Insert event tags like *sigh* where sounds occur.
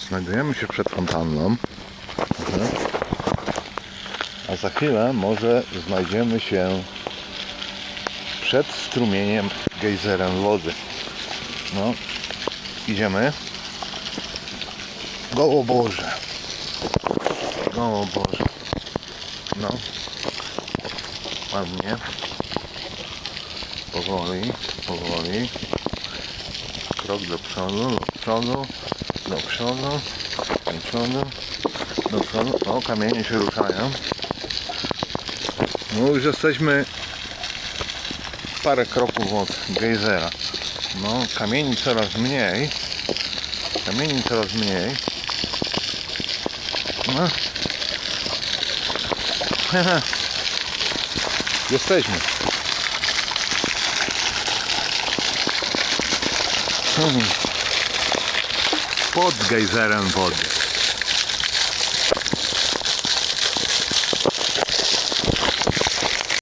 Znajdujemy się przed fontanną. Mhm. A za chwilę może znajdziemy się przed strumieniem, gejzerem wody. No, idziemy. Goło Boże. Goło Boże. No. Ładnie. Powoli, powoli. Krok do przodu, do przodu, do przodu, do przodu, do przodu. O, kamienie się ruszają. No już jesteśmy parę kroków od gejzera. No, kamieni coraz mniej. Kamieni coraz mniej. No. *laughs* Jesteśmy. Hmm. Pod gejzerem wody.